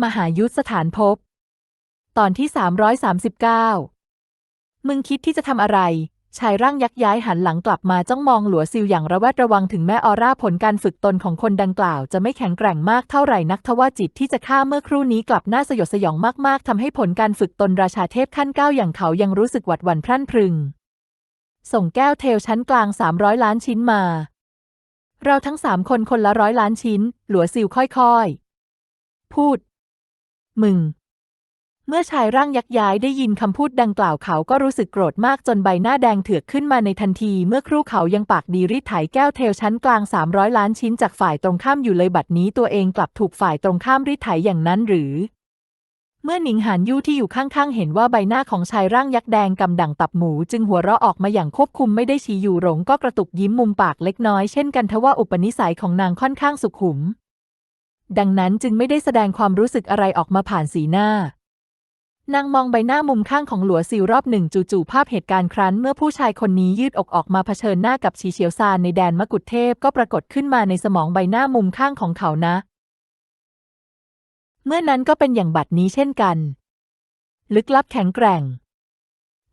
มหายุทธสถานภพตอนที่ 339 มึงคิดที่จะทำอะไร ชายร่างยักษ์ย้ายหันหลังกลับมาจ้องมองหลัวซิลอย่างระแวดระวังถึงแม้ออร่าผลการฝึกตนของคนดังกล่าวจะไม่แข็งแกร่งมากเท่าไหร่นักทว่าจิตที่จะฆ่าเมื่อครู่นี้กลับน่าสยดสยองมากๆทำให้ผลการฝึกตนราชาเทพขั้นเก้าอย่างเขายังรู้สึกหวัดหวั่นพรั่นพรึง ส่งแก้วเทลชั้นกลาง 300 ล้านชิ้นมา เราทั้งสามคนคนละร้อยล้านชิ้น หลัวซิลค่อยๆ พูด มึง เมื่อชายร่างยักษ์ย้ายได้ยินคำพูดดังกล่าวเขาก็รู้สึกโกรธมากจนใบหน้าแดงเถือกขึ้นมาในทันที เมื่อครู่เขายังปากดีรีดไถแก้วเทลชั้นกลาง 300 ล้านชิ้นจากฝ่ายตรงข้ามอยู่เลยบัดนี้ตัวเองกลับถูกฝ่ายตรงข้ามรีดไถอย่างนั้นหรือเมื่อหนิงหานยู่ที่อยู่ข้างๆ เห็นว่าใบหน้าของชายร่างยักษ์แดงกำดั่งตับหมูจึงหัวเราะออกมาอย่างควบคุมไม่ได้ชีอยู่หลงก็กระตุกยิ้มมุมปากเล็กน้อยเช่นกันทว่าอุปนิสัยของนางค่อนข้างสุขุม ดังนั้นจึงไม่ได้แสดงความรู้สึกอะไรออกมาผ่านสีหน้า นางมองใบหน้ามุมข้างของหลัวซิลรอบหนึ่งจู่ๆภาพเหตุการณ์ครั้น เมื่อผู้ชายคนนี้ยืดอกออกมาเผชิญหน้ากับชีเฉียวซานในแดนมกุฎเทพก็ปรากฏขึ้นมาในสมองใบหน้ามุมข้างของเขานะ เมื่อนั้นก็เป็นอย่างบัดนี้เช่นกัน ลึกลับแข็งแกร่ง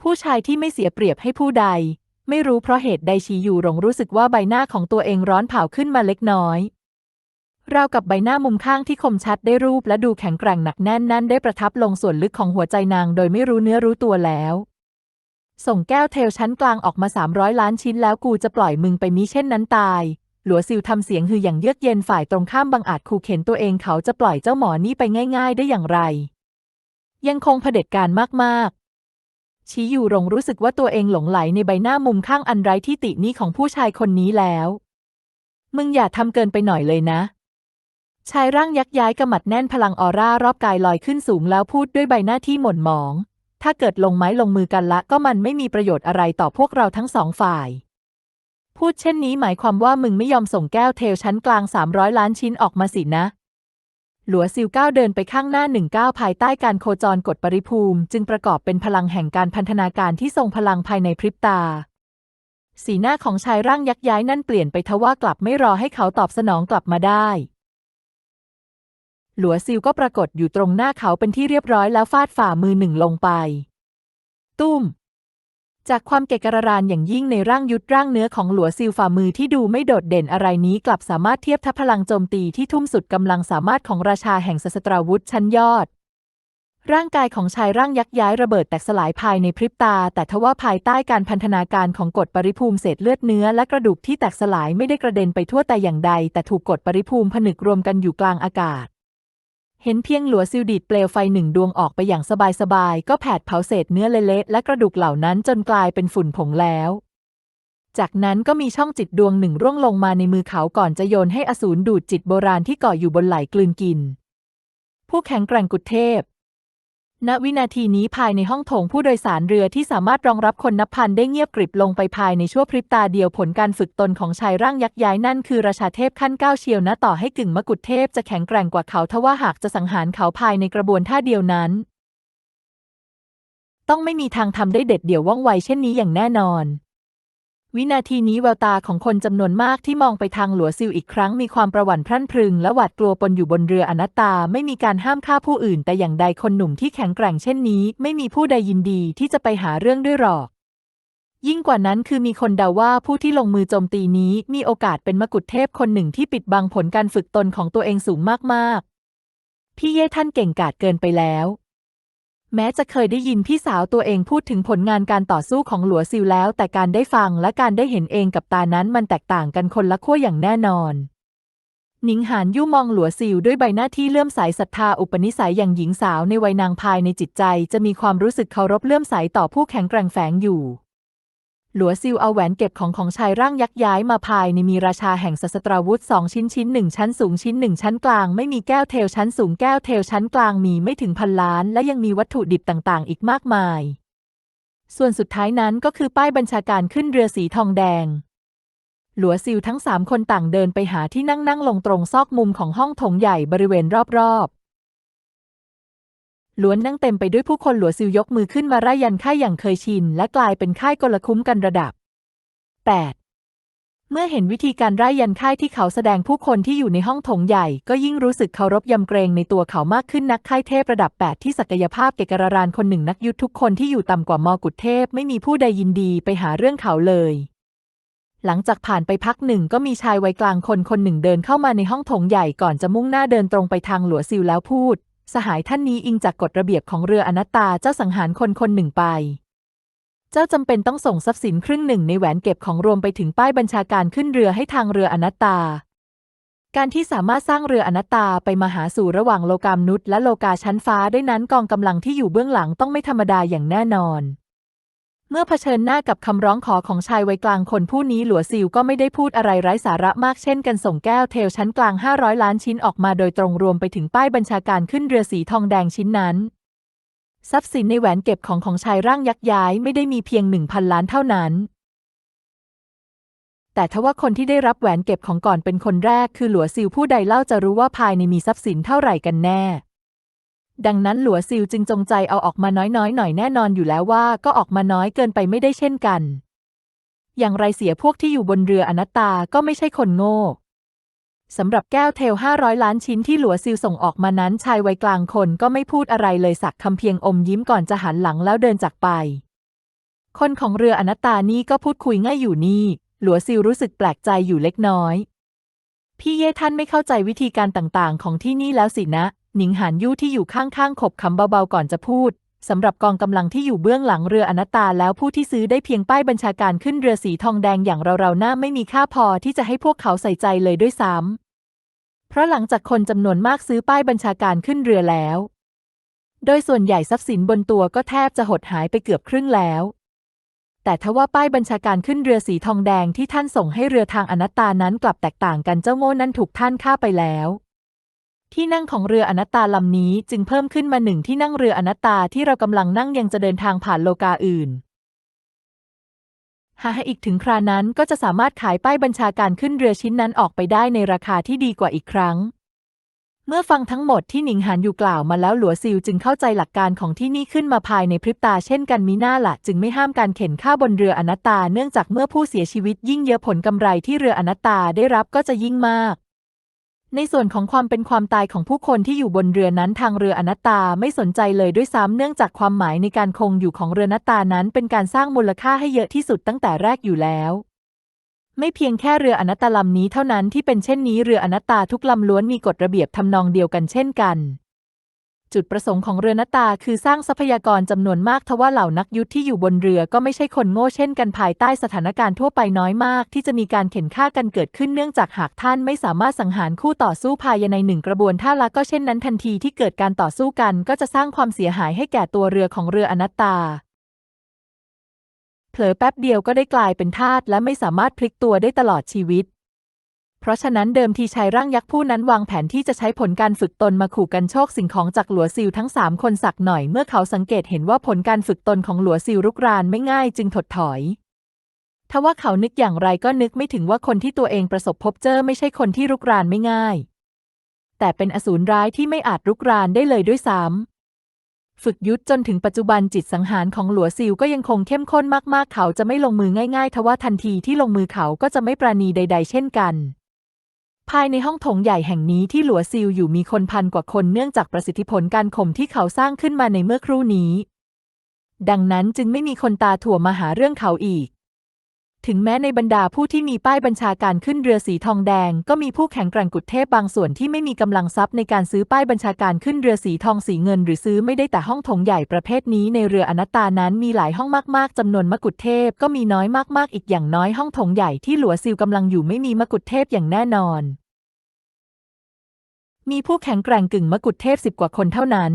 ผู้ชายที่ไม่เสียเปรียบให้ผู้ใด ไม่รู้เพราะเหตุใดชีอยู่หลงรู้สึกว่าใบหน้าของตัวเองร้อนเผาขึ้นมาเล็กน้อย ราวกับใบหน้ามุมข้างที่คมชัดได้รูปและดูแข็งแกร่งหนักแน่นนั่นได้ประทับลงส่วนลึกของหัวใจนางโดยไม่รู้เนื้อรู้ตัวแล้ว ส่งแก้วเทลชั้นกลางออกมา 300 ล้านชิ้นแล้วกูจะปล่อยมึงไปมิเช่นนั้นตาย หลัวซิวทำเสียงฮืออย่างเยือกเย็นฝ่ายตรงข้ามบังอาจขู่เข็นตัวเองเขาจะปล่อยเจ้าหมอนี่ไปง่าย ๆ ได้อย่างไร ยังคงเผด็จการมากๆชี้อยู่หลงรู้สึกว่าตัวเองหลงไหลในใบหน้ามุมข้างอันไร้ที่ตินี้ของผู้ชายคนนี้แล้ว มึงอย่าทำเกินไปหน่อยเลยนะ ชายร่างยักย้ายกระหมัดแน่นพลังออร่ารอบกายลอยขึ้นสูงแล้วพูดด้วยใบหน้าที่หม่นหมอง ถ้าเกิดลงไม้ลงมือกันละก็มันไม่มีประโยชน์อะไรต่อพวกเราทั้งสองฝ่าย พูดเช่นนี้หมายความว่ามึงไม่ยอมส่งแก้วเทลชั้นกลาง 300 ล้านชิ้นออกมาสินะ หลัวซิลก้าวเดินไปข้างหน้าหนึ่งก้าวภายใต้การโคจรกฎปริภูมิ จึงประกอบเป็นพลังแห่งการพันธนาการที่ทรงพลังภายในพริบตาสีหน้าของชายร่างยักย้ายนั่นเปลี่ยนไปทว่ากลับไม่รอให้เขาตอบสนองกลับมาได้ หลัวซิลก็ปรากฏอยู่ตรงหน้าเขาเป็นที่เรียบร้อยแล้วฟาดฝ่ามือหนึ่งลงไป ตุ้ม จากความเกะกะรานอย่างยิ่งในร่างยุทธร่างเนื้อของหลัวซิลฝ่ามือที่ดูไม่โดดเด่นอะไรนี้กลับสามารถเทียบทัพพลังโจมตีที่ทุ่มสุดกำลังสามารถของราชาแห่งสสตราวุธชั้นยอดร่างกายของชายร่างยักษ์ย้ายระเบิดแตกสลายภายในพริบตา แต่ทว่าภายใต้การพันธนาการของกฎปริภูมิเศษเลือดเนื้อและกระดูกที่แตกสลายไม่ได้กระเด็นไปทั่วแต่อย่างใด แต่ถูกกฎปริภูมิผนึกรวมกันอยู่กลางอากาศ เห็นเพียงหลัวซิวดีดเปลวไฟหนึ่งดวงออกไปอย่างสบายๆ ก็แผดเผาเศษเนื้อเละๆและกระดูกเหล่านั้นจนกลายเป็นฝุ่นผงแล้ว จากนั้นก็มีช่องจิตดวงหนึ่งร่วงลงมาในมือเขาก่อนจะโยนให้อสูรดูดจิตโบราณที่เกาะอยู่บนไหล่กลืนกิน ผู้แข็งแกร่งกุดเทพ ณวินาทีนี้ภายในห้องโถงผู้โดยสารเรือที่สามารถรองรับคนนับพันได้เงียบกริบลงไปภายในชั่วพริบตาเดียวผลการฝึกตนของชายร่างยักษ์ย้ายนั่นคือราชาเทพขั้นก้าวเชียวนะต่อให้กึ่งมกุฎเทพจะแข็งแกร่งกว่าเขาทว่าหากจะสังหารเขาภายในกระบวนท่าเดียวนั้น ต้องไม่มีทางทำได้เด็ดเดี่ยวว่องไวเช่นนี้อย่างแน่นอน วินาทีนี้แววตาของคนจำนวนมากที่มองไปทางหลัวซิลอีกครั้งมีความประหวั่นพรั่นพรึง และหวาดกลัวปนอยู่บนเรืออนัตตาไม่มีการห้ามฆ่าผู้อื่น แต่อย่างใดคนหนุ่มที่แข็งแกร่งเช่นนี้ ไม่มีผู้ใดยินดีที่จะไปหาเรื่องด้วยหรอก ยิ่งกว่านั้นคือมีคนเดาว่าผู้ที่ลงมือโจมตีนี้มีโอกาสเป็นมกุฎเทพคนหนึ่งที่ปิดบังผลการฝึกตนของตัวเองสูงมากๆพี่เย่ท่านเก่งกาจเกินไปแล้ว แม้จะเคยได้ยินพี่สาวตัวเองพูดถึงผลงานการต่อสู้ของหลัวซิลแล้ว แต่การได้ฟังและการได้เห็นเองกับตานั้นมันแตกต่างกันคนละขั้วอย่างแน่นอน หนิงหานยู่มองหลัวซิลด้วยใบหน้าที่เลื่อมใสศรัทธาอุปนิสัยอย่างหญิงสาวในวัยนางภายในจิตใจ จะมีความรู้สึกเคารพเลื่อมใสต่อผู้แข็งแกร่งแฝงอยู่ หลัวซิลเอาแหวนเก็บของของชายร่างยักษ์ย้ายมาภายในมีราชาแห่งสสตราวุธสองชิ้นชิ้นหนึ่งชั้นสูงชิ้นหนึ่งชั้นกลางไม่มีแก้วเทลชั้นสูงแก้วเทลชั้นกลางมีไม่ถึงพันล้าน และยังมีวัตถุดิบต่างๆ อีกมากมาย ส่วนสุดท้ายนั้นก็คือป้ายบัญชาการขึ้นเรือสีทองแดง หลัวซิลทั้งสามคนต่างเดินไปหาที่นั่งนั่งลงตรงซอกมุมของห้องโถงใหญ่บริเวณรอบๆ ล้วนนั่งเต็มไปด้วยผู้คนหลัวซิลยกมือขึ้นมาไร่ยันค่ายอย่างเคยชิน และกลายเป็นค่ายกลคุ้มกันระดับ 8. เมื่อเห็นวิธีการไร้ยันค่ายที่เขาแสดงผู้คนที่อยู่ในห้องโถงใหญ่ ก็ยิ่งรู้สึกเคารพยำเกรงในตัวเขามากขึ้นนักค่ายเทพระดับ 8 ที่ศักยภาพเกกรารานคนหนึ่งนักยุทธทุกคนที่อยู่ต่ำกว่ามอกุฎเทพไม่มีผู้ใดยินดีไปหาเรื่องเขาเลยหลังจากผ่านไปพักหนึ่งก็มีชายวัยกลางคนคนหนึ่งเดินเข้ามาในห้องโถงใหญ่ก่อนจะมุ่งหน้าเดินตรงไปทางหลัวซิลแล้วพูด สหายท่านนี้อิงจากกฎระเบียบของเรืออนัตตาเจ้าสังหารคนคนหนึ่งไป เจ้าจำเป็นต้องส่งทรัพย์สินครึ่งหนึ่งในแหวนเก็บของรวมไปถึงป้ายบัญชาการขึ้นเรือให้ทางเรืออนัตตา การที่สามารถสร้างเรืออนัตตาไปมาหาสู่ระหว่างโลกามนุษย์และโลกาชั้นฟ้าได้นั้นกองกำลังที่อยู่เบื้องหลังต้องไม่ธรรมดาอย่างแน่นอน เมื่อเผชิญหน้ากับคำร้องขอของชายวัยกลางคนผู้นี้หลัวซิลก็ไม่ได้พูดอะไรไร้สาระมากเช่นกันส่งแก้วเทลชั้นกลาง 500 ล้านชิ้นออกมาโดยตรงรวมไปถึงป้ายบัญชาการขึ้นเรือสีทองแดงชิ้นนั้น ทรัพย์สินในแหวนเก็บของของชายร่างยักษ์ย้ายไม่ได้มีเพียงหนึ่งพันล้านเท่านั้น แต่ทว่าคนที่ได้รับแหวนเก็บของก่อนเป็นคนแรกคือหลัวซิลผู้ใดเล่าจะรู้ว่าภายในมีทรัพย์สินเท่าไหร่กันแน่ ดังนั้นหลัวซิลจึงจงใจเอาออกมาน้อยๆหน่อยแน่นอนอยู่แล้วว่าก็ออกมาน้อยเกินไปไม่ได้เช่นกัน อย่างไรเสียพวกที่อยู่บนเรืออนัตตาก็ไม่ใช่คนโง่สำหรับแก้วเทล 500 ล้านชิ้นที่หลัวซิลส่งออกมานั้นชายวัยกลางคนก็ไม่พูดอะไรเลยสักคำเพียงอมยิ้มก่อนจะหันหลังแล้วเดินจากไป คนของเรืออนัตตานี่ก็พูดคุยง่ายอยู่นี่ หลัวซิลรู้สึกแปลกใจอยู่เล็กน้อย พี่เย่ท่านไม่เข้าใจวิธีการต่างๆ ของที่นี่แล้วสินะ หนิงหานยู่ที่อยู่ข้างๆขบคำเบาๆก่อนจะพูดสำหรับกองกำลังที่อยู่เบื้องหลังเรืออนัตตาแล้วผู้ที่ซื้อได้เพียงป้ายบัญชาการขึ้นเรือสีทองแดงอย่างเราๆหน้าไม่มีค่าพอที่จะให้พวกเขาใส่ใจเลยด้วยซ้ำเพราะหลังจากคนจำนวนมากซื้อป้ายบัญชาการขึ้นเรือแล้ว โดยส่วนใหญ่ทรัพย์สินบนตัวก็แทบจะหดหายไปเกือบครึ่งแล้ว แต่ทว่าป้ายบัญชาการขึ้นเรือสีทองแดงที่ท่านส่งให้เรือทางอนัตตานั้นกลับแตกต่างกันเจ้าโง่นั้นถูกท่านฆ่าไปแล้ว ที่นั่งของเรืออนัตตาลำนี้จึงเพิ่มขึ้นมาหนึ่งที่นั่งเรืออนัตตาที่เรากำลังนั่งยังจะเดินทางผ่านโลกาอื่น หากอีกถึงครานั้นก็จะสามารถขายป้ายบัญชาการขึ้นเรือชิ้นนั้นออกไปได้ในราคาที่ดีกว่าอีกครั้ง เมื่อฟังทั้งหมดที่หนิงหานอยู่กล่าวมาแล้วหลัวซิลจึงเข้าใจหลักการของที่นี่ขึ้นมาภายในพริบตาเช่นกันมีหน้าละจึงไม่ห้ามการเข็นค่าบนเรืออนัตตาเนื่องจากเมื่อผู้เสียชีวิตยิ่งเยอะผลกำไรที่เรืออนัตตาได้รับก็จะยิ่งมาก ในส่วนของความเป็นความตายของผู้คนที่อยู่บนเรือนั้นทางเรืออนัตตาไม่สนใจเลยด้วยซ้ำเนื่องจากความหมายในการคงอยู่ของเรืออนัตตานั้นเป็นการสร้างมูลค่าให้เยอะที่สุดตั้งแต่แรกอยู่แล้ว ไม่เพียงแค่เรืออนัตตาลำนี้เท่านั้นที่เป็นเช่นนี้เรืออนัตตาทุกลำล้วนมีกฎระเบียบทำนองเดียวกันเช่นกัน จุดประสงค์ของเรือนัตตาคือสร้างทรัพยากรจำนวนมากทว่าเหล่านักยุทธที่อยู่บนเรือก็ไม่ใช่คนโง่เช่นกันภายใต้สถานการณ์ทั่วไปน้อยมาก ที่จะมีการเข็นฆ่ากันเกิดขึ้นเนื่องจากหากท่านไม่สามารถสังหารคู่ต่อสู้ภายในหนึ่งกระบวนท่าละก็เช่นนั้นทันทีที่เกิดการต่อสู้กัน ก็จะสร้างความเสียหายให้แก่ตัวเรือของเรืออนัตตาเผลอแป๊บเดียวก็ได้กลายเป็นทาสและไม่สามารถพลิกตัวได้ตลอดชีวิต เพราะฉะนั้นเดิมทีชายร่างยักษ์ผู้นั้นวางแผนที่จะใช้ผลการฝึกตนมาขู่กันโชคสิ่งของจากหลัวซิลทั้งสามคนสักหน่อยเมื่อเขาสังเกตเห็นว่าผลการฝึกตนของหลัวซิลรุกรานไม่ง่ายจึงถดถอยทว่าเขานึกอย่างไรก็นึกไม่ถึงว่าคนที่ตัวเองประสบพบเจอไม่ใช่คนที่รุกรานไม่ง่าย แต่เป็นอสูรร้ายที่ไม่อาจรุกรานได้เลยด้วยซ้ำฝึกยุทธจนถึงปัจจุบันจิตสังหารของหลัวซิลก็ยังคงเข้มข้นมากๆ เขาจะไม่ลงมือง่าย ๆ ทว่าทันทีที่ลงมือเขาก็จะไม่ปราณีใด ๆ เช่นกัน ภายในห้องโถงใหญ่แห่งนี้ที่หลัวซิลอยู่มีคนพันกว่าคนเนื่องจากประสิทธิผลการข่มที่เขาสร้างขึ้นมาในเมื่อครู่นี้ ดังนั้นจึงไม่มีคนตาถั่วมาหาเรื่องเขาอีก ถึงแม้ในบรรดาผู้ที่มีป้ายบัญชาการขึ้นเรือสีทองแดง ก็มีผู้แข็งแกร่งกุดเทพบางส่วนที่ไม่มีกำลังทรัพย์ในการซื้อป้ายบัญชาการขึ้นเรือสีทองสีเงิน หรือซื้อไม่ได้แต่ห้องโถงใหญ่ประเภทนี้ในเรืออนัตตานั้นมีหลายห้องมากๆจำนวนมกุฎเทพก็มีน้อยมากๆ อีกอย่างน้อยห้องโถงใหญ่ที่หลัวซิลกำลังอยู่ไม่มีมกุฎเทพอย่างแน่นอน มีผู้แข็งแกร่งกึ่งมกุฎเทพสิบกว่าคนเท่านั้น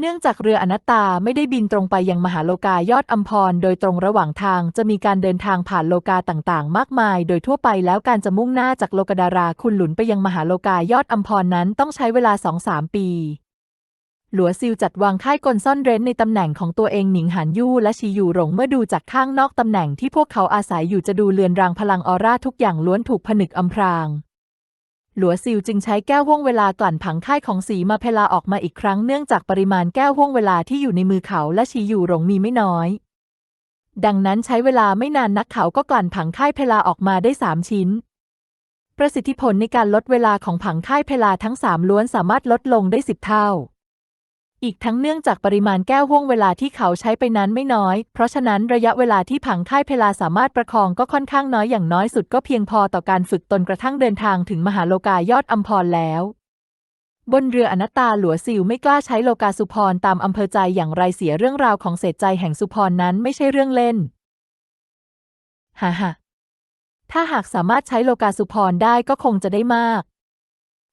เนื่องจากเรืออนัตตาไม่ได้บินตรงไปยังมหาโลกายอดอัมพร โดยตรงระหว่างทางจะมีการเดินทางผ่านโลกาต่างๆ มากมาย โดยทั่วไปแล้วการจะมุ่งหน้าจากโลกดาราคุณหลุนไปยังมหาโลกายอดอัมพรนั้นต้องใช้เวลา2-3ปี หลัวซิลจัดวางค่ายกลซ่อนเร้นในตำแหน่งของตัวเองหนิงหานยู่และชีอยู่หลงเมื่อดูจากข้างนอกตำแหน่งที่พวกเขาอาศัยอยู่จะดูเลือนรางพลังออร่าทุกอย่างล้วนถูกผนึกอำพราง หลัวซิลจึงใช้แก้วห่วงเวลากลั่นผังค่ายของสีมาเพลาออกมาอีกครั้งเนื่องจากปริมาณแก้วห่วงเวลาที่อยู่ในมือเขาและชีอยู่หลงมีไม่น้อย ดังนั้นใช้เวลาไม่นานนักเขาก็กลั่นผังค่ายเพลาออกมาได้สามชิ้น ประสิทธิผลในการลดเวลาของผังค่ายเพลาทั้งสามล้วนสามารถลดลงได้สิบเท่า อีกทั้งเนื่องจากปริมาณแก้วห่วงเวลาที่เขาใช้ไปนั้นไม่น้อย เพราะฉะนั้นระยะเวลาที่ผังค่ายเพลาสามารถประคองก็ค่อนข้างน้อยอย่างน้อยสุดก็เพียงพอต่อการฝึกตนกระทั่งเดินทางถึงมหาโลกายอดอัมพรแล้วบนเรืออนัตตาหลัวซิวไม่กล้าใช้โลกาสุพรตามอำเภอใจอย่างไรเสียเรื่องราวของเศษใจแห่งสุพรนั้นไม่ใช่เรื่องเล่น ฮ่าฮ่าถ้าหากสามารถใช้โลกาสุพรได้ก็คงจะได้มาก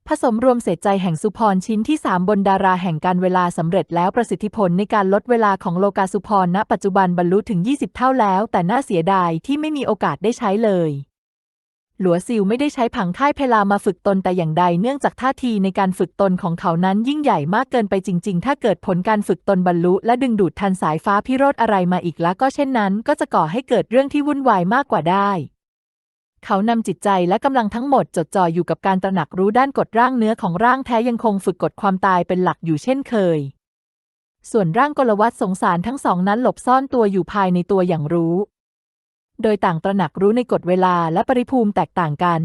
ผสมรวมเศษใจแห่งสุพรชิ้นที่ 3 บนดาราแห่งการเวลาสำเร็จแล้วประสิทธิผลในการลดเวลาของโลกาสุพรณ ปัจจุบันบรรลุถึง 20 เท่าแล้ว แต่น่าเสียดายที่ไม่มีโอกาสได้ใช้เลย หลัวซิวไม่ได้ใช้ผังค่ายเพลามาฝึกตนแต่อย่างใดเนื่องจากท่าทีในการฝึกตนของเขานั้นยิ่งใหญ่มากเกินไปจริง ๆ ถ้าเกิดผลการฝึกตนบรรลุ และดึงดูดทันสายฟ้าพิโรธอะไรมาอีกแล้วก็เช่นนั้น ก็จะก่อให้เกิดเรื่องที่วุ่นวายมากกว่าได้ เขานำจิตใจและกำลังทั้งหมดจดจ่ออยู่กับการตระหนักรู้ด้านกฎร่างเนื้อของร่างแท้ยังคงฝึกกฎความตายเป็นหลักอยู่เช่นเคย ส่วนร่างกลวัตสงสารทั้งสองนั้นหลบซ่อนตัวอยู่ภายในตัวอย่างรู้ โดยต่างตระหนักรู้ในกฎเวลาและปริภูมิแตกต่างกัน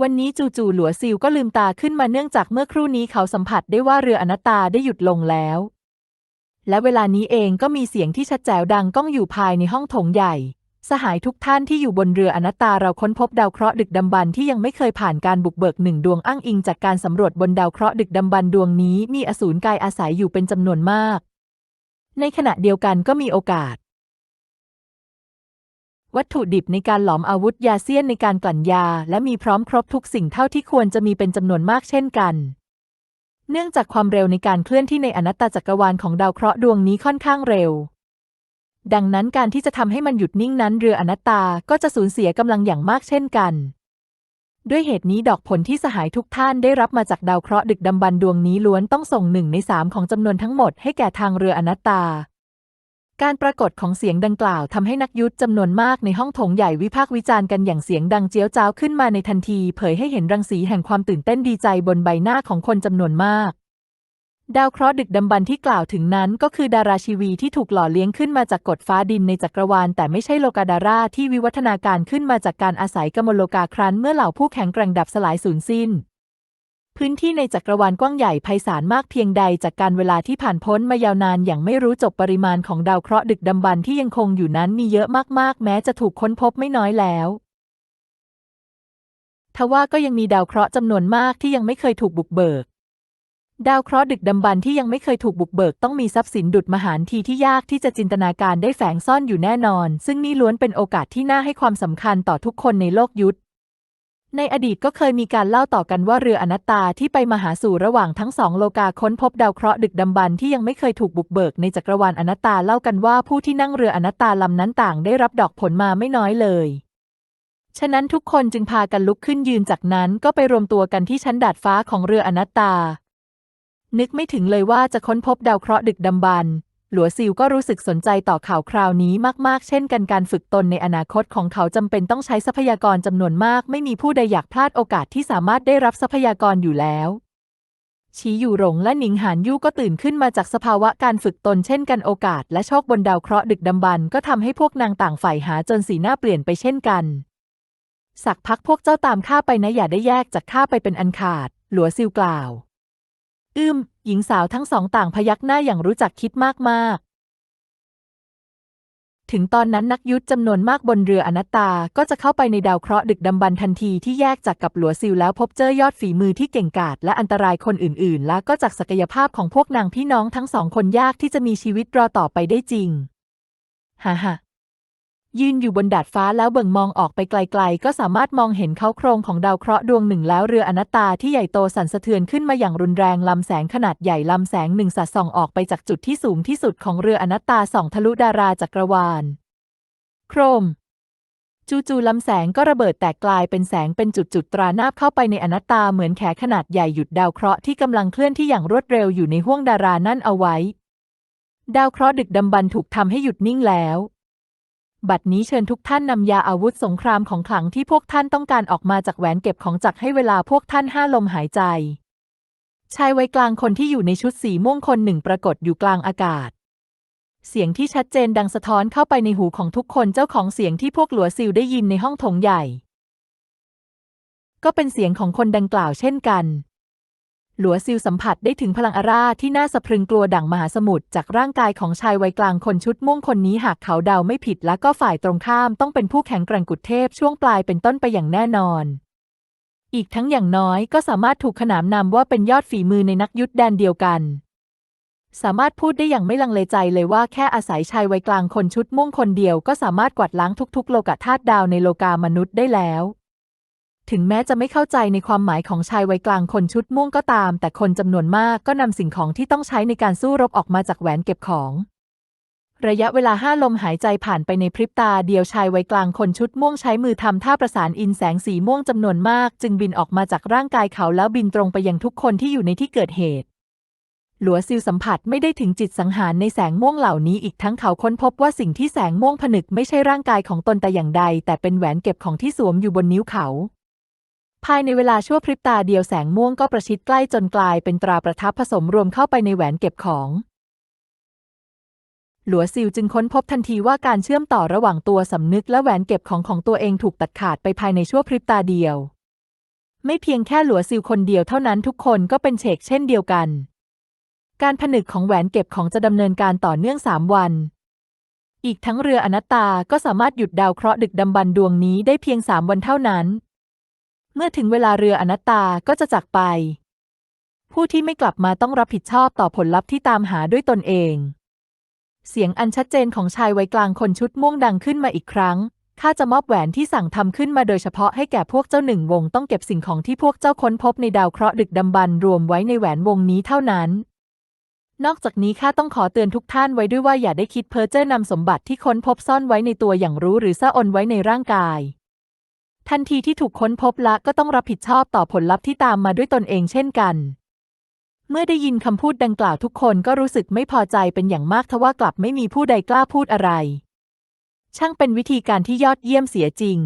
วันนี้จู่ๆหลัวซิวก็ลืมตาขึ้นมาเนื่องจากเมื่อครู่นี้เขาสัมผัสได้ว่าเรืออนัตตาได้หยุดลงแล้ว และเวลานี้เองก็มีเสียงที่ชัดแจ๋วดังก้องอยู่ภายในห้องโถงใหญ่ สหายทุกท่านที่อยู่บนเรืออนัตตาเราค้นพบดาวเคราะห์ดึกดำบรรที่ยังไม่เคยผ่านการบุกเบิกหนึ่งดวงอ้างอิงจากการสำรวจบนดาวเคราะห์ดึกดำบรรดวงนี้มีอสูรกายอาศัยอยู่เป็นจำนวนมาก ในขณะเดียวกันก็มีโอกาส วัตถุดิบในการหลอมอาวุธยาเซียนในการกลั่นยา และมีพร้อมครบทุกสิ่งเท่าที่ควรจะมีเป็นจำนวนมากเช่นกัน เนื่องจากความเร็วในการเคลื่อนที่ในอนัตตจักรวาลของดาวเคราะห์ดวงนี้ค่อนข้างเร็ว ดังนั้นการที่จะทำให้มันหยุดนิ่งนั้นเรืออนัตตาก็จะสูญเสียกำลังอย่างมากเช่นกัน ด้วยเหตุนี้ดอกผลที่สหายทุกท่านได้รับมาจากดาวเคราะห์ดึกดำบรรดวงนี้ล้วนต้องส่งหนึ่งในสามของจำนวนทั้งหมดให้แก่ทางเรืออนัตตา การปรากฏของเสียงดังกล่าวทำให้นักยุทธจำนวนมากในห้องโถงใหญ่วิพากษ์วิจารณ์กันอย่างเสียงดังเจียวจ้าวขึ้นมาในทันที เผยให้เห็นรังสีแห่งความตื่นเต้นดีใจบนใบหน้าของคนจำนวนมาก ดาวเคราะห์ดึกดำบรรที่กล่าวถึงนั้นก็คือดาราชีวีที่ถูกหล่อเลี้ยงขึ้นมาจากกฎฟ้าดินในจักรวาล แต่ไม่ใช่โลกาดาราที่วิวัฒนาการขึ้นมาจากการอาศัยกมลโลกาครั้นเมื่อเหล่าผู้แข็งแกร่งดับสลายสูญสิ้น พื้นที่ในจักรวาลกว้างใหญ่ไพศาลมากเพียงใดจากการเวลาที่ผ่านพ้นมายาวนานอย่างไม่รู้จบปริมาณของดาวเคราะห์ดึกดำบรรที่ยังคงอยู่นั้นมีเยอะมากๆ แม้จะถูกค้นพบไม่น้อยแล้วทว่าก็ยังมีดาวเคราะห์จำนวนมากที่ยังไม่เคยถูกบุกเบิก ดาวเคราะห์ดึกดำบรรที่ยังไม่เคยถูกบุกเบิกต้องมีทรัพย์สินดุจมหาลทีที่ยากที่จะจินตนาการได้แฝงซ่อนอยู่แน่นอน ซึ่งนี่ล้วนเป็นโอกาสที่น่าให้ความสำคัญต่อทุกคนในโลกยุทธในอดีตก็เคยมีการเล่าต่อกันว่าเรืออนัตตาที่ไปมาหาสู่ระหว่างทั้งสองโลกาค้นพบดาวเคราะห์ดึกดำบรรที่ยังไม่เคยถูกบุกเบิกในจักรวาลอนัตตาเล่ากันว่าผู้ที่นั่งเรืออนัตตาลำนั้นต่างได้รับดอกผลมาไม่น้อยเลย ฉะนั้นทุกคนจึงพากันลุกขึ้นยืนจากนั้นก็ไปรวมตัวกันที่ชั้นดาดฟ้าของเรืออนัตตา นึกไม่ถึงเลยว่าจะค้นพบดาวเคราะห์ดึกดำบรรพ์หลัวซิวก็รู้สึกสนใจต่อข่าวคราวนี้มาก ๆ เช่นกันการฝึกตนในอนาคตของเขาจำเป็นต้องใช้ทรัพยากรจำนวนมาก ไม่มีผู้ใดอยากพลาดโอกาสที่สามารถได้รับทรัพยากรอยู่แล้วชีอยู่หลงและหนิงหานยู่ก็ตื่นขึ้นมาจากสภาวะการฝึกตนเช่นกันโอกาส และโชคบนดาวเคราะห์ดึกดำบรรพ์ก็ทำให้พวกนางต่างฝ่ายหาจนสีหน้าเปลี่ยนไปเช่นกัน สักพักพวกเจ้าตามข้าไปนะอย่าได้แยกจากข้าไปเป็นอันขาด หลัวซิวกล่าว อืม หญิงสาวทั้งสองต่างพยักหน้าอย่างรู้จักคิดมากๆ ถึงตอนนั้นนักยุทธจำนวนมากบนเรืออนัตตา ก็จะเข้าไปในดาวเคราะห์ดึกดำบรรทันทีที่แยกจากกับหลัวซิลแล้วพบเจอยอดฝีมือที่เก่งกาจและอันตรายคนอื่นๆ และก็จากศักยภาพของพวกนางพี่น้องทั้งสองคนยากที่จะมีชีวิตรอต่อไปได้จริง ฮ่าฮ่า ยืนอยู่บนดาดฟ้าแล้วเบิ่งมองออกไปไกลๆ ก็สามารถมองเห็นเขาโครงของดาวเคราะห์ดวงหนึ่งแล้วเรืออนัตตาที่ใหญ่โตสั่นสะเทือนขึ้นมาอย่างรุนแรงลำแสงขนาดใหญ่ลำแสงหนึ่งสัดส่องออกไปจากจุดที่สูงที่สุดของเรืออนัตตาส่องทะลุดาราจักรวาล โครมจู่ๆลำแสงก็ระเบิดแตกกลายเป็นแสงเป็นจุดๆตราหน้าเข้าไปในอนัตตาเหมือนแขขนาดใหญ่หยุดดาวเคราะห์ที่กำลังเคลื่อนที่อย่างรวดเร็วอยู่ในห้วงดารานั่นเอาไว้ ดาวเคราะห์ดึกดำบรรถูกทำให้หยุดนิ่งแล้ว บัดนี้เชิญทุกท่านนำยาอาวุธสงครามของขลังที่พวกท่านต้องการออกมาจากแหวนเก็บของจักรให้เวลาพวกท่านห้าลมหายใจ ชายไว้กลางคนที่อยู่ในชุดสีม่วงคนหนึ่งปรากฏอยู่กลางอากาศ เสียงที่ชัดเจนดังสะท้อนเข้าไปในหูของทุกคนเจ้าของเสียงที่พวกหลัวซิลได้ยินในห้องโถงใหญ่ ก็เป็นเสียงของคนดังกล่าวเช่นกัน หลัวซิลสัมผัสได้ถึงพลังอาราที่น่าสะพรึงกลัวดั่งมหาสมุทรจากร่างกายของชายวัยกลางคนชุดม่วงคนนี้หากเขาเดาไม่ผิดและก็ฝ่ายตรงข้ามต้องเป็นผู้แข็งแกร่งกุดเทพช่วงปลายเป็นต้นไปอย่างแน่นอน อีกทั้งอย่างน้อยก็สามารถถูกขนามนำว่าเป็นยอดฝีมือในนักยุทธแดนเดียวกัน สามารถพูดได้อย่างไม่ลังเลใจเลยว่าแค่อาศัยชายวัยกลางคนชุดม่วงคนเดียวก็สามารถกวาดล้างทุกๆ โลกธาตุดาวในโลกามนุษย์ได้แล้ว ถึงแม้จะไม่เข้าใจในความหมายของชายวัยกลางคนชุดม่วงก็ตาม แต่คนจำนวนมากก็นำสิ่งของที่ต้องใช้ในการสู้รบออกมาจากแหวนเก็บของ ระยะเวลาห้าลมหายใจผ่านไปในพริบตาเดียวชายวัยกลางคนชุดม่วงใช้มือทำท่าประสานอินแสงสีม่วงจำนวนมาก จึงบินออกมาจากร่างกายเขาแล้วบินตรงไปยังทุกคนที่อยู่ในที่เกิดเหตุหลัวซิลสัมผัสไม่ได้ถึงจิตสังหารในแสงม่วงเหล่านี้อีกทั้งเขาค้นพบว่าสิ่งที่แสงม่วงผนึกไม่ใช่ร่างกายของตนแต่อย่างใด แต่เป็นแหวนเก็บของที่สวมอยู่บนนิ้วเขา ภายในเวลาชั่วพริบตาเดียวแสงม่วงก็ประชิดใกล้จนกลายเป็นตราประทับผสมรวมเข้าไปในแหวนเก็บของ หลัวซิลจึงค้นพบทันทีว่าการเชื่อมต่อระหว่างตัวสำนึกและแหวนเก็บของของตัวเองถูกตัดขาดไปภายในชั่วพริบตาเดียว ไม่เพียงแค่หลัวซิลคนเดียวเท่านั้นทุกคนก็เป็นเฉกเช่นเดียวกัน การผนึกของแหวนเก็บของจะดำเนินการต่อเนื่องสามวันอีกทั้งเรืออนัตตาก็สามารถหยุดดาวเคราะห์ดึกดำบรรดวงนี้ได้เพียงสามวันเท่านั้น เมื่อถึงเวลาเรืออนัตตาก็จะจากไป ผู้ที่ไม่กลับมาต้องรับผิดชอบต่อผลลัพธ์ที่ตามหาด้วยตนเอง เสียงอันชัดเจนของชายวัยกลางคนชุดม่วงดังขึ้นมาอีกครั้งข้าจะมอบแหวนที่สั่งทำขึ้นมาโดยเฉพาะให้แก่พวกเจ้าหนึ่งวงต้องเก็บสิ่งของที่พวกเจ้าค้นพบในดาวเคราะห์ดึกดำบรรรวมไว้ในแหวนวงนี้เท่านั้น นอกจากนี้ข้าต้องขอเตือนทุกท่านไว้ด้วยว่าอย่าได้คิดเพ้อเจ้อนำสมบัติที่ค้นพบซ่อนไว้ในตัวอย่างรู้หรือซ่อนไว้ในร่างกาย ทันทีที่ถูกค้นพบละก็ต้องรับผิดชอบต่อผลลัพธ์ที่ตามมาด้วยตนเองเช่นกัน เมื่อได้ยินคำพูดดังกล่าวทุกคนก็รู้สึกไม่พอใจเป็นอย่างมากทว่ากลับไม่มีผู้ใดกล้าพูดอะไร ช่างเป็นวิธีการที่ยอดเยี่ยมเสียจริง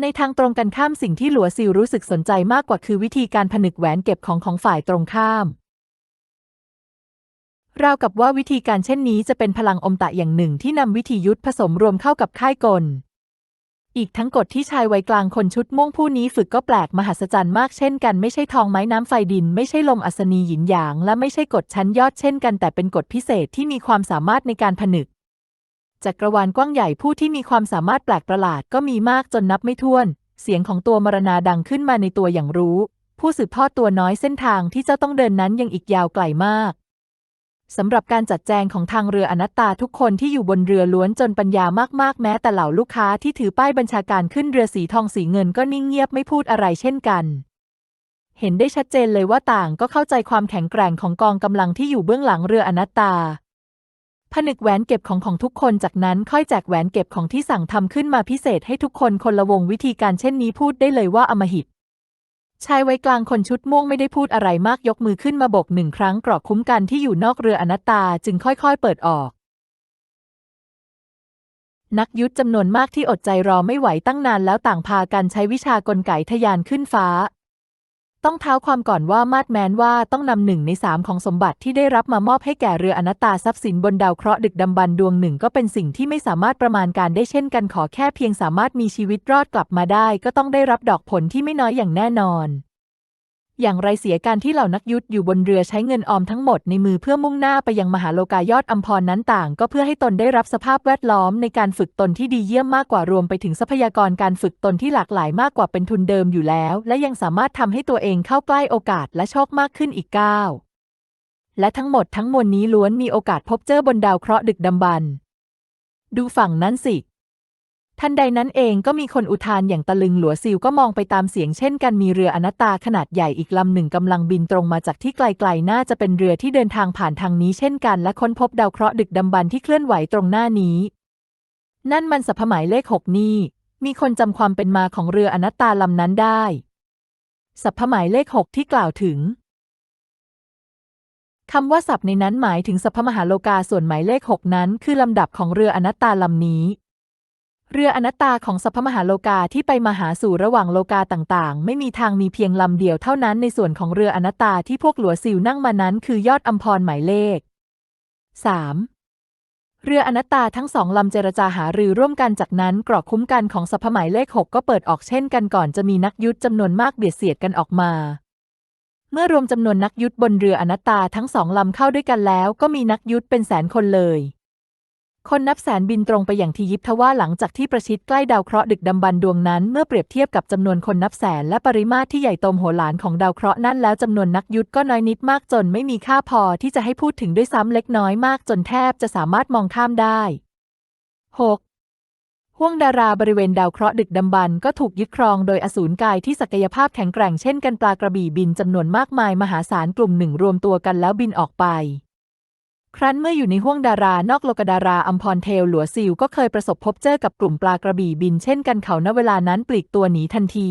ในทางตรงกันข้ามสิ่งที่หลัวซิลรู้สึกสนใจมากกว่าคือวิธีการผนึกแหวนเก็บของของฝ่ายตรงข้ามราวกับว่าวิธีการเช่นนี้จะเป็นพลังอมตะอย่างหนึ่งที่นำวิธียุทธผสมรวมเข้ากับค่ายกล อีกทั้งกฎที่ชายวัยกลางคนชุดม่วงผู้นี้ฝึกก็แปลกมหัศจรรย์มากเช่นกันไม่ใช่ทองไม้น้ำไฟดิน ไม่ใช่ลมอัศนีหยินหยาง และไม่ใช่กฎชั้นยอดเช่นกันแต่เป็นกฎพิเศษที่มีความสามารถในการผนึกจักรวาลกว้างใหญ่ผู้ที่มีความสามารถแปลกประหลาดก็มีมากจนนับไม่ถ้วน เสียงของตัวมรณาดังขึ้นมาในตัวอย่างรู้ ผู้สืบทอดตัวน้อยเส้นทางที่เจ้าต้องเดินนั้นยังอีกยาวไกลมาก สำหรับการจัดแจงของทางเรืออนัตตาทุกคนที่อยู่บนเรือล้วนจนปัญญามากๆ แม้แต่เหล่าลูกค้าที่ถือป้ายบัญชาการขึ้นเรือสีทองสีเงินก็นิ่งเงียบไม่พูดอะไรเช่นกัน เห็นได้ชัดเจนเลยว่าต่างก็เข้าใจความแข็งแกร่งของกองกำลังที่อยู่เบื้องหลังเรืออนัตตา ผนึกแหวนเก็บของของทุกคนจากนั้นค่อยแจกแหวนเก็บของที่สั่งทำขึ้นมาพิเศษให้ทุกคนคนละวงวิธีการเช่นนี้พูดได้เลยว่าอมหิต ชายไว้กลางคนชุดม่วงไม่ได้พูดอะไรมากยกมือขึ้นมาโบกหนึ่งครั้งกรอกคุ้มกันที่อยู่นอกเรืออนัตตาจึงค่อยๆเปิดออก นักยุทธจำนวนมากที่อดใจรอไม่ไหวตั้งนานแล้วต่างพากันใช้วิชากลไกทะยานขึ้นฟ้า ต้องเท้าความก่อนว่ามาดแมนว่าต้องนำหนึ่งในสามของสมบัติที่ได้รับมามอบให้แก่เรืออนัตตาทรัพย์สินบนดาวเคราะห์ดึกดำบรรพ์ดวงหนึ่งก็เป็นสิ่งที่ไม่สามารถประมาณการได้เช่นกันขอแค่เพียงสามารถมีชีวิตรอดกลับมาได้ ก็ต้องได้รับดอกผลที่ไม่น้อยอย่างแน่นอน อย่างไรเสียการที่เหล่านักยุทธอยู่บนเรือใช้เงินออมทั้งหมดในมือเพื่อมุ่งหน้าไปยังมหาโลกายอดอัมพรนั้นต่าง ก็เพื่อให้ตนได้รับสภาพแวดล้อมในการฝึกตนที่ดีเยี่ยมมากกว่ารวมไปถึงทรัพยากรการฝึกตนที่หลากหลายมากกว่าเป็นทุนเดิมอยู่แล้ว และยังสามารถทำให้ตัวเองเข้าใกล้โอกาสและโชคมากขึ้นอีกก้าวและทั้งหมดทั้งมวลนี้ล้วนมีโอกาสพบเจอบนดาวเคราะห์ดึกดำบรรดูฝั่งนั้นสิ ทันใดนั้นเองก็มีคนอุทานอย่างตะลึงหลัวซิลก็มองไปตามเสียงเช่นกันมีเรืออนัตตาขนาดใหญ่อีกลำหนึ่งกำลังบินตรงมาจากที่ไกลๆ น่าจะเป็นเรือที่เดินทางผ่านทางนี้เช่นกัน และค้นพบดาวเคราะห์ดึกดำบรรที่เคลื่อนไหวตรงหน้านี้ นั่นมันสัพหมายเลขหกนี่ มีคนจำความเป็นมาของเรืออนัตตาลำนั้นได้ สัพหมายเลขหกที่กล่าวถึงคำว่าศัพท์ในนั้นหมายถึงสัพพมหาโลกาส่วนหมายเลขหกนั้น คือลำดับของเรืออนัตตาลำนี้ เรืออนัตตาของสัพพมหาโลกาที่ไปมาหาสู่ระหว่างโลกาต่างๆ ไม่มีทางมีเพียงลำเดียวเท่านั้นในส่วนของเรืออนัตตาที่พวกหลัวซิลนั่งมานั้นคือยอดอัมพรหมายเลข 3 เรืออนัตตาทั้งสองลำเจรจาหารือร่วมกันจากนั้นกรอกคุ้มกันของสภหมายเลข 6 ก็เปิดออกเช่นกันก่อนจะมีนักยุทธจำนวนมากเบียดเสียดกันออกมาเมื่อรวมจำนวนนักยุทธบนเรืออนัตตาทั้งสองลำเข้าด้วยกันแล้วก็มีนักยุทธเป็นแสนคนเลย คนนับแสนบินตรงไปอย่างทียิบทว่าหลังจากที่ประชิดใกล้ดาวเคราะห์ดึกดำบรรดวงนั้นเมื่อเปรียบเทียบกับจำนวนคนนับแสนและปริมาตรที่ใหญ่โตมโหฬารของดาวเคราะห์นั่นแล้วจำนวนนักยุทธก็น้อยนิดมากจนไม่มีค่าพอที่จะให้พูดถึงด้วยซ้ำเล็กน้อยมากจนแทบจะสามารถมองข้ามได้ 6. ห้วงดาราบริเวณดาวเคราะห์ดึกดำบรรพ์ก็ถูกยึดครองโดยอสูรกายที่ศักยภาพแข็งแกร่งเช่นกันปลากระบี่บินจำนวนมากมายมหาศาลกลุ่มหนึ่งรวมตัวกันแล้วบินออกไป ครั้นเมื่ออยู่ในห้วงดารานอกโลกดาราอัมพรเทลหลัวซิลก็เคยประสบพบเจอกับกลุ่มปลากระบี่บินเช่นกันเขาณเวลานั้นปลีกตัวหนีทันที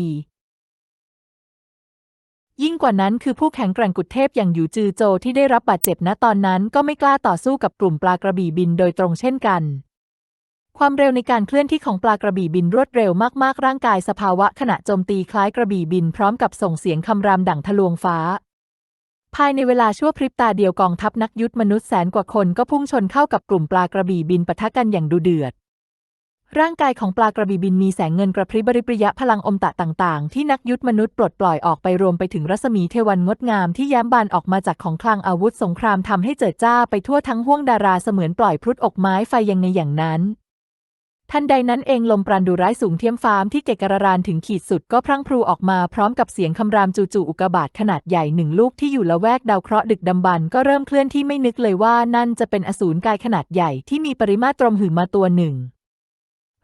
ยิ่งกว่านั้นคือผู้แข็งแกร่งกุดเทพอย่างหยูจือโจที่ได้รับบาดเจ็บณตอนนั้นก็ไม่กล้าต่อสู้กับกลุ่มปลากระบี่บินโดยตรงเช่นกันความเร็วในการเคลื่อนที่ของปลากระบี่บินรวดเร็วมาก ๆ ร่างกายสภาวะขณะโจมตีคล้ายกระบี่บินพร้อมกับส่งเสียงคำรามดั่งทะลวงฟ้า ภายในเวลาชั่วพริบตาเดียวกองทัพนักยุทธมนุษย์แสนกว่าคนก็พุ่งชนเข้ากับกลุ่มปลากระบี่บินปะทะกันอย่างดุเดือด ร่างกายของปลากระบี่บินมีแสงเงินกระพริบบริปริยะพลังอมตะต่างๆ ที่นักยุทธมนุษย์ปลดปล่อยออกไปรวมไปถึงรัศมีเทวันงดงามที่แย้มบานออกมาจากของคลังอาวุธสงครามทำให้เจิดจ้าไปทั่วทั้งห้วงดาราเสมือนปล่อยพรุดอกไม้ไฟยังในอย่างนั้น ทันใดนั้นเองลมปราณดุร้ายสูงเทียมฟ้ามที่เกกระรานถึงขีดสุดก็พรั่งพรูออกมาพร้อมกับเสียงคำรามจู่ๆอุกกาบาตขนาดใหญ่หนึ่งลูกที่อยู่ละแวกดาวเคราะห์ดึกดำบรรก็เริ่มเคลื่อนที่ไม่นึกเลยว่านั่นจะเป็นอสูรกายขนาดใหญ่ที่มีปริมาตรตรมหือมาตัวหนึ่ง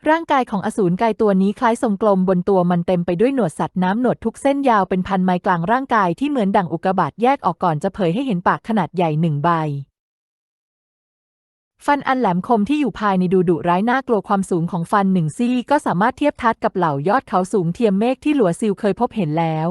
ร่างกายของอสูรกายตัวนี้คล้ายทรงกลมบนตัวมันเต็มไปด้วยหนวดสัตว์น้ำหนวดทุกเส้นยาวเป็นพันไมล์กลางร่างกายที่เหมือนดั่งอุกกาบาตแยกออกก่อนจะเผยให้เห็นปากขนาดใหญ่หนึ่งใบ ฟันอันแหลมคมที่อยู่ภายในดูดุร้ายน่ากลัวความสูงของฟันหนึ่งซี่ก็สามารถเทียบทัดกับเหล่ายอดเขาสูงเทียมเมฆที่หลัวซิลเคยพบเห็นแล้ว